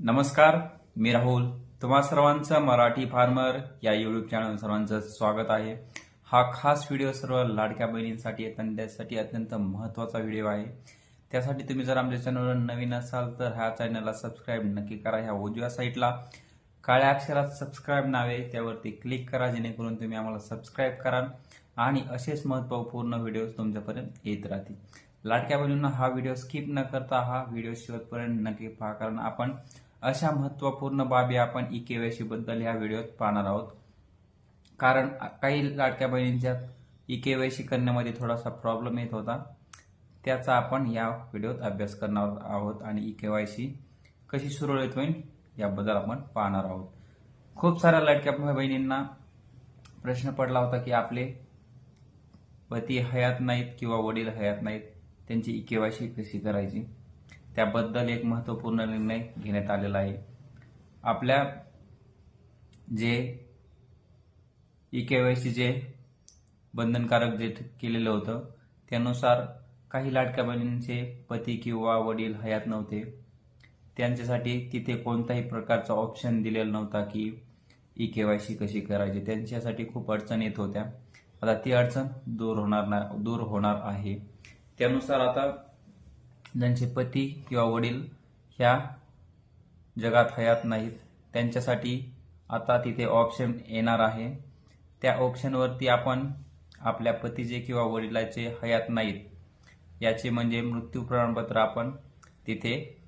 नमस्कार मी राहुल. तुम्हा सर्वांचं मराठी फार्मर या युट्यूब चॅनल सर्वांचं स्वागत आहे. हा खास व्हिडिओ सर्व लाडक्या बहिणींसाठी आणि त्यासाठी अत्यंत महत्त्वाचा व्हिडिओ आहे. त्यासाठी तुम्ही जर आमच्या चॅनलवर नवीन असाल तर ह्या चॅनलला सबस्क्राईब नक्की करा. ह्या उजव्या साईटला काळ्या अक्षरात सबस्क्राईब नावे त्यावरती क्लिक करा जेणेकरून तुम्ही आम्हाला सबस्क्राईब कराल आणि असेच महत्त्वपूर्ण व्हिडिओ तुमच्यापर्यंत येत राहतील. लाडक्या बहिणींना हा व्हिडिओ स्किप न करता हा व्हिडिओ शेवटपर्यंत नक्की पहा कारण आपण अशा महत्त्वपूर्ण बाबी आपण ई केवायसी बद्दल ह्या व्हिडिओत पाहणार आहोत. कारण काही लाडक्या बहिणींच्या ई केवायसी करण्यामध्ये थोडासा प्रॉब्लेम येत होता. त्याचा आपण या व्हिडिओत अभ्यास करणार आहोत आणि ई केवायसी कशी सुरळीत होईल याबद्दल आपण पाहणार आहोत. खूप साऱ्या लाडक्या बहिणींना प्रश्न पडला होता की आपले पती हयात नाहीत किंवा वडील हयात नाहीत त्यांची ई केवायसी कशी करायची? त्याबद्दल एक महत्त्वपूर्ण निर्णय घेण्यात आलेला आहे. आपल्या जे ई के वाय सी जे बंधनकारक जे केलेलं होतं त्यानुसार काही लाडक्या बहिणींचे पती किंवा वडील हयात नव्हते. त्यांच्यासाठी तिथे कोणत्याही प्रकारचा ऑप्शन दिलेला नव्हता की ई के वाय सी कशी करायची. त्यांच्यासाठी खूप अडचण येत होत्या. आता ती अडचण दूर होणार ना दूर होणार आहे. त्यानुसार आता ज्यांचे पती किंवा वडील ह्या जगात हयात नाहीत त्यांच्यासाठी आता तिथे ऑप्शन येणार आहे. त्या ऑप्शनवरती आपण आपल्या पतीचे किंवा वडिलाचे हयात नाहीत. याचे म्हणजे मृत्यू प्रमाणपत्र आपण तिथे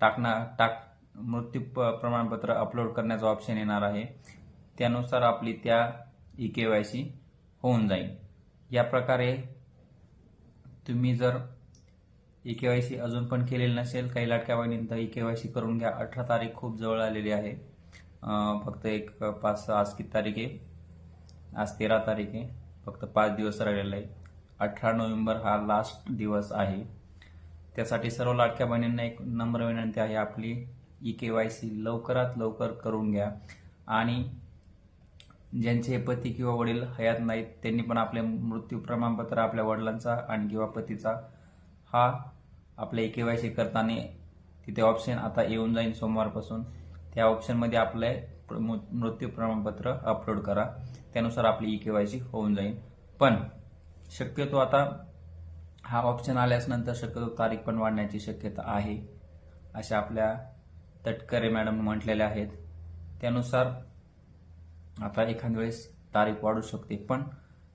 टाकणार टाक मृत्यू प्रमाणपत्र अपलोड करण्याचं ऑप्शन येणार आहे. त्यानुसार आपली त्या ई के वाय सी होऊन जाईल. या प्रकारे तुम्ही जर ई के वाय सी अजून पण केलेली नसेल काही लाटक्या बहिणींना ई के वाय सी करून घ्या. अठरा तारीख खूप जवळ आलेली आहे. फक्त एक पाच आज किती तारीख आहे? आज तेरा तारीख आहे. फक्त पाच दिवस राहिलेला आहे अठरा नोव्हेंबर हा लास्ट दिवस आहे. त्यासाठी सर्व लाटक्या बहिणींना एक नम्र विनंती आहे. आपली ई के वाय सी लवकरात लवकर करून घ्या. आणि ज्यांचे पती किंवा वडील हयात नाहीत त्यांनी पण आपले मृत्यू प्रमाणपत्र आपल्या वडिलांचा आणि किंवा पतीचा हा आपले ई के वाय सी करताना तिथे ऑप्शन आता येऊन जाईल सोमवारपासून. त्या ऑप्शनमध्ये आपले प्र- मृत्यू प्रमाणपत्र अपलोड करा. त्यानुसार आपली ई के वाय सी होऊन जाईल पण शक्यतो आता हा ऑप्शन आल्यास नंतर शक्यतो तारीख पण वाढण्याची शक्यता आहे अशा आपल्या तटकरे मॅडम म्हटलेल्या आहेत. त्यानुसार आता एखाद्या वेळेस तारीख वाढू शकते. पण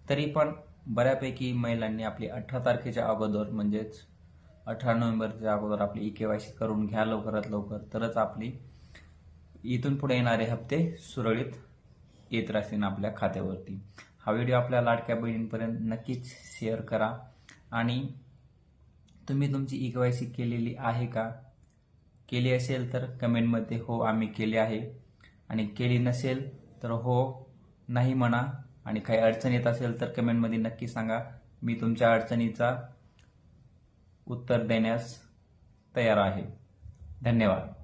तरी पण बऱ्यापैकी महिलांनी आपली अठरा तारखेच्या अगोदर म्हणजेच अठरा नोव्हेंबरच्या अगोदर आपली ई के वाय सी करून घ्या लवकरात लवकर. तरच आपली इथून पुढे येणारे हप्ते सुरळीत येत राहतील आपल्या खात्यावरती. हा व्हिडिओ आपल्या लाडक्या बहिणींपर्यंत नक्कीच शेअर करा. आणि तुम्ही तुमची ई के वाय सी केलेली आहे का? केली असेल तर कमेंटमध्ये हो आम्ही केले आहे. आणि केली नसेल तर हो नाही म्हणा. आणि काही अडचण येत असेल तर कमेंटमध्ये नक्की सांगा. मी तुमच्या अडचणीचा उत्तर देण्यास तयार आहे. धन्यवाद.